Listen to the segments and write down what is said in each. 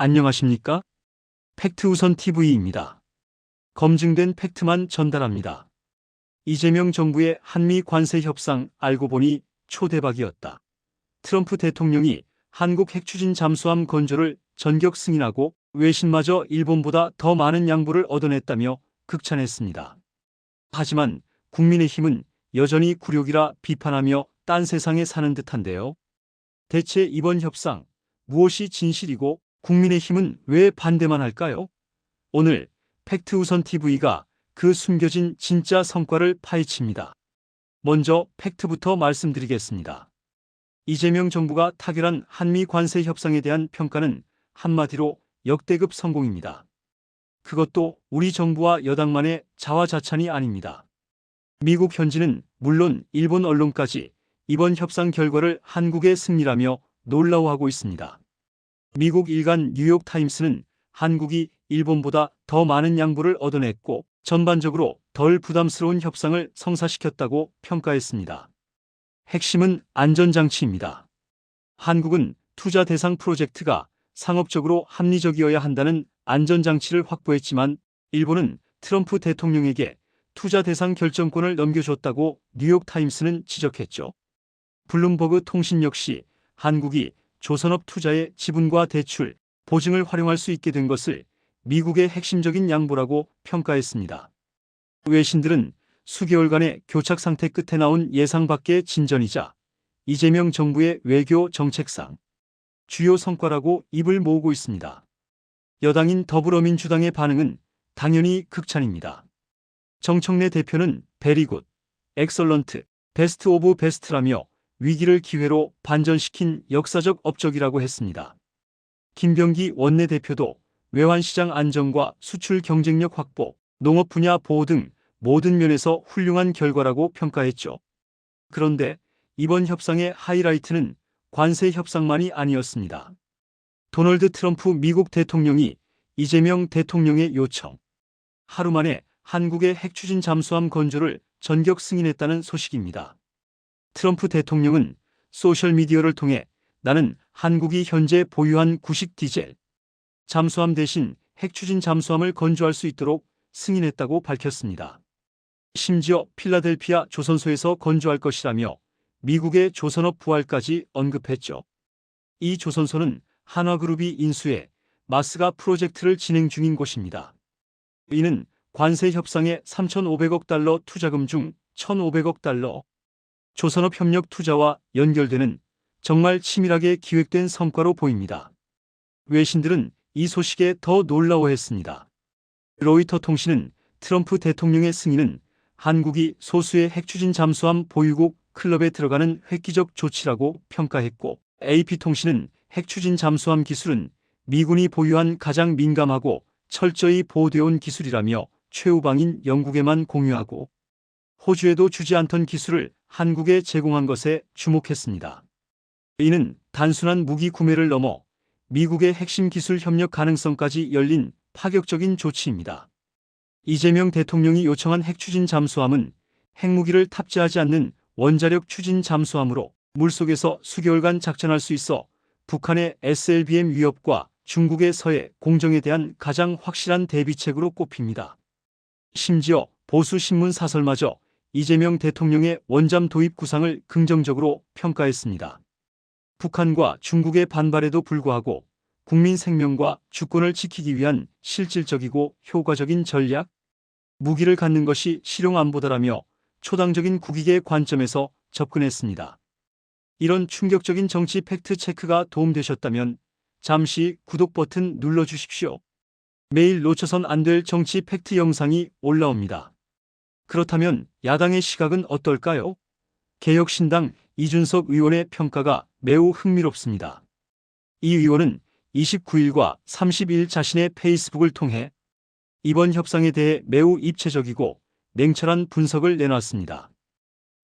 안녕하십니까? 팩트우선 TV입니다. 검증된 팩트만 전달합니다. 이재명 정부의 한미 관세 협상 알고 보니 초대박이었다. 트럼프 대통령이 한국 핵추진 잠수함 건조를 전격 승인하고 외신마저 일본보다 더 많은 양보를 얻어냈다며 극찬했습니다. 하지만 국민의힘은 여전히 굴욕이라 비판하며 딴 세상에 사는 듯한데요. 대체 이번 협상 무엇이 진실이고 국민의힘은 왜 반대만 할까요? 오늘 팩트우선 TV가 그 숨겨진 진짜 성과를 파헤칩니다. 먼저 팩트부터 말씀드리겠습니다. 이재명 정부가 타결한 한미 관세 협상에 대한 평가는 한마디로 역대급 성공입니다. 그것도 우리 정부와 여당만의 자화자찬이 아닙니다. 미국 현지는 물론 일본 언론까지 이번 협상 결과를 한국의 승리라며 놀라워하고 있습니다. 미국 일간 뉴욕타임스는 한국이 일본보다 더 많은 양보를 얻어냈고 전반적으로 덜 부담스러운 협상을 성사시켰다고 평가했습니다. 핵심은 안전장치입니다. 한국은 투자 대상 프로젝트가 상업적으로 합리적이어야 한다는 안전장치를 확보했지만 일본은 트럼프 대통령에게 투자 대상 결정권을 넘겨줬다고 뉴욕타임스는 지적했죠. 블룸버그 통신 역시 한국이 조선업 투자의 지분과 대출, 보증을 활용할 수 있게 된 것을 미국의 핵심적인 양보라고 평가했습니다. 외신들은 수개월간의 교착 상태 끝에 나온 예상 밖의 진전이자 이재명 정부의 외교 정책상 주요 성과라고 입을 모으고 있습니다. 여당인 더불어민주당의 반응은 당연히 극찬입니다. 정청래 대표는 베리굿, 엑설런트, 베스트 오브 베스트라며 위기를 기회로 반전시킨 역사적 업적이라고 했습니다. 김병기 원내대표도 외환시장 안정과 수출 경쟁력 확보, 농업 분야 보호 등 모든 면에서 훌륭한 결과라고 평가했죠. 그런데 이번 협상의 하이라이트는 관세 협상만이 아니었습니다. 도널드 트럼프 미국 대통령이 이재명 대통령의 요청, 하루 만에 한국의 핵추진 잠수함 건조를 전격 승인했다는 소식입니다. 트럼프 대통령은 소셜미디어를 통해 나는 한국이 현재 보유한 구식 디젤 잠수함 대신 핵추진 잠수함을 건조할 수 있도록 승인했다고 밝혔습니다. 심지어 필라델피아 조선소에서 건조할 것이라며 미국의 조선업 부활까지 언급했죠. 이 조선소는 한화그룹이 인수해 마스가 프로젝트를 진행 중인 곳입니다. 이는 관세 협상의 3,500억 달러 투자금 중 1,500억 달러 조선업 협력 투자와 연결되는 정말 치밀하게 기획된 성과로 보입니다. 외신들은 이 소식에 더 놀라워했습니다. 로이터 통신은 트럼프 대통령의 승인은 한국이 소수의 핵추진 잠수함 보유국 클럽에 들어가는 획기적 조치라고 평가했고 AP통신은 핵추진 잠수함 기술은 미군이 보유한 가장 민감하고 철저히 보호되어 온 기술이라며 최우방인 영국에만 공유하고 호주에도 주지 않던 기술을 한국에 제공한 것에 주목했습니다. 이는 단순한 무기 구매를 넘어 미국의 핵심 기술 협력 가능성까지 열린 파격적인 조치입니다. 이재명 대통령이 요청한 핵 추진 잠수함은 핵무기를 탑재하지 않는 원자력 추진 잠수함으로 물속에서 수개월간 작전할 수 있어 북한의 SLBM 위협과 중국의 서해 공정에 대한 가장 확실한 대비책으로 꼽힙니다. 심지어 보수 신문 사설마저 이재명 대통령의 원잠 도입 구상을 긍정적으로 평가했습니다. 북한과 중국의 반발에도 불구하고 국민 생명과 주권을 지키기 위한 실질적이고 효과적인 전략, 무기를 갖는 것이 실용 안보다라며 초당적인 국익의 관점에서 접근했습니다. 이런 충격적인 정치 팩트 체크가 도움되셨다면 잠시 구독 버튼 눌러주십시오. 매일 놓쳐선 안 될 정치 팩트 영상이 올라옵니다. 그렇다면 야당의 시각은 어떨까요? 개혁신당 이준석 의원의 평가가 매우 흥미롭습니다. 이 의원은 29일과 30일 자신의 페이스북을 통해 이번 협상에 대해 매우 입체적이고 냉철한 분석을 내놨습니다.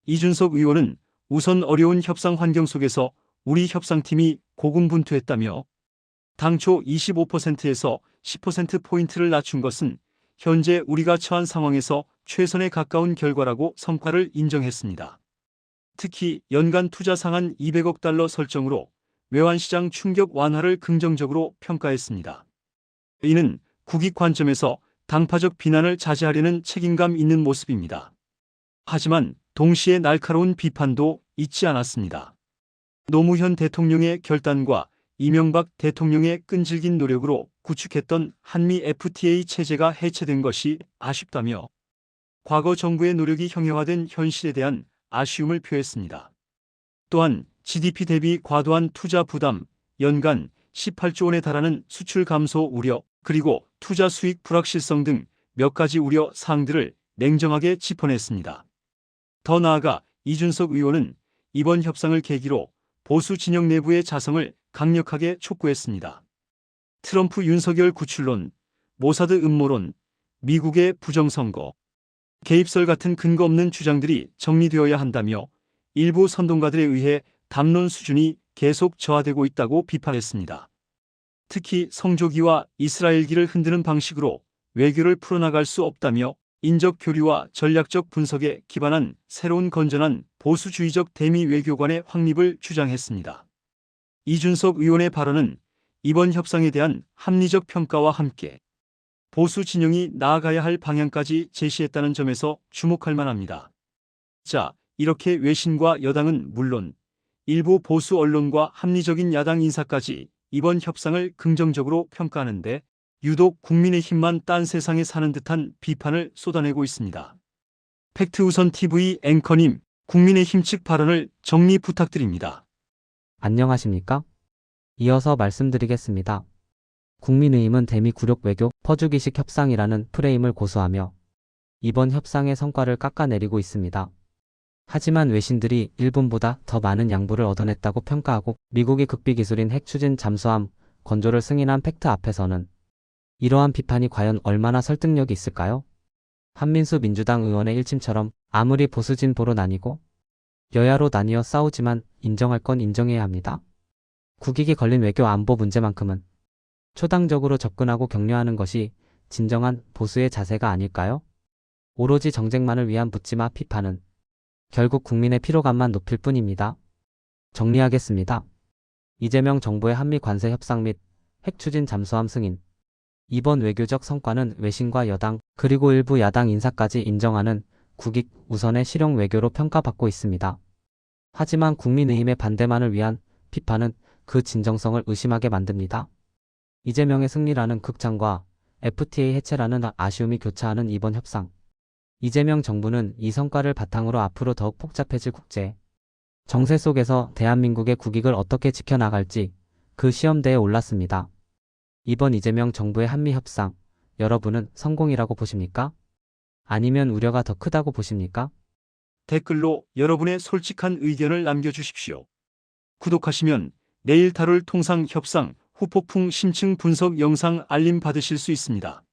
이준석 의원은 우선 어려운 협상 환경 속에서 우리 협상팀이 고군분투했다며 당초 25%에서 10%포인트를 낮춘 것은 현재 우리가 처한 상황에서 최선에 가까운 결과라고 성과를 인정했습니다. 특히 연간 투자 상한 200억 달러 설정으로 외환시장 충격 완화를 긍정적으로 평가했습니다. 이는 국익 관점에서 당파적 비난을 자제하려는 책임감 있는 모습입니다. 하지만 동시에 날카로운 비판도 잊지 않았습니다. 노무현 대통령의 결단과 이명박 대통령의 끈질긴 노력으로 구축했던 한미 FTA 체제가 해체된 것이 아쉽다며 과거 정부의 노력이 형용화된 현실에 대한 아쉬움을 표했습니다. 또한 GDP 대비 과도한 투자 부담, 연간 18조 원에 달하는 수출 감소 우려, 그리고 투자 수익 불확실성 등 몇 가지 우려 사항들을 냉정하게 짚어냈습니다. 더 나아가 이준석 의원은 이번 협상을 계기로 보수 진영 내부의 자성을 강력하게 촉구했습니다. 트럼프 윤석열 구출론, 모사드 음모론, 미국의 부정선거, 개입설 같은 근거 없는 주장들이 정리되어야 한다며 일부 선동가들에 의해 담론 수준이 계속 저하되고 있다고 비판했습니다. 특히 성조기와 이스라엘기를 흔드는 방식으로 외교를 풀어나갈 수 없다며 인적 교류와 전략적 분석에 기반한 새로운 건전한 보수주의적 대미 외교관의 확립을 주장했습니다. 이준석 의원의 발언은 이번 협상에 대한 합리적 평가와 함께 보수 진영이 나아가야 할 방향까지 제시했다는 점에서 주목할 만합니다. 자, 이렇게 외신과 여당은 물론 일부 보수 언론과 합리적인 야당 인사까지 이번 협상을 긍정적으로 평가하는데 유독 국민의힘만 딴 세상에 사는 듯한 비판을 쏟아내고 있습니다. 팩트우선 TV 앵커님, 국민의힘 측 발언을 정리 부탁드립니다. 안녕하십니까? 이어서 말씀드리겠습니다. 국민의힘은 대미 굴욕 외교 퍼주기식 협상이라는 프레임을 고수하며 이번 협상의 성과를 깎아내리고 있습니다. 하지만 외신들이 일본보다 더 많은 양보를 얻어냈다고 평가하고 미국이 극비 기술인 핵 추진 잠수함 건조를 승인한 팩트 앞에서는 이러한 비판이 과연 얼마나 설득력이 있을까요? 한민수 민주당 의원의 일침처럼 아무리 보수 진보로 나뉘고 여야로 나뉘어 싸우지만 인정할 건 인정해야 합니다. 국익이 걸린 외교 안보 문제만큼은 초당적으로 접근하고 격려하는 것이 진정한 보수의 자세가 아닐까요? 오로지 정쟁만을 위한 묻지마 비판은 결국 국민의 피로감만 높일 뿐입니다. 정리하겠습니다. 이재명 정부의 한미 관세 협상 및 핵 추진 잠수함 승인. 이번 외교적 성과는 외신과 여당, 그리고 일부 야당 인사까지 인정하는 국익 우선의 실용 외교로 평가받고 있습니다. 하지만 국민의힘의 반대만을 위한 비판은 그 진정성을 의심하게 만듭니다. 이재명의 승리라는 극찬과 FTA 해체라는 아쉬움이 교차하는 이번 협상. 이재명 정부는 이 성과를 바탕으로 앞으로 더욱 복잡해질 국제 정세 속에서 대한민국의 국익을 어떻게 지켜나갈지 그 시험대에 올랐습니다. 이번 이재명 정부의 한미 협상, 여러분은 성공이라고 보십니까? 아니면 우려가 더 크다고 보십니까? 댓글로 여러분의 솔직한 의견을 남겨주십시오. 구독하시면 내일 다룰 통상 협상 후폭풍 심층 분석 영상 알림 받으실 수 있습니다.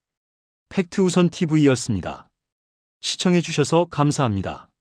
팩트우선 TV였습니다. 시청해주셔서 감사합니다.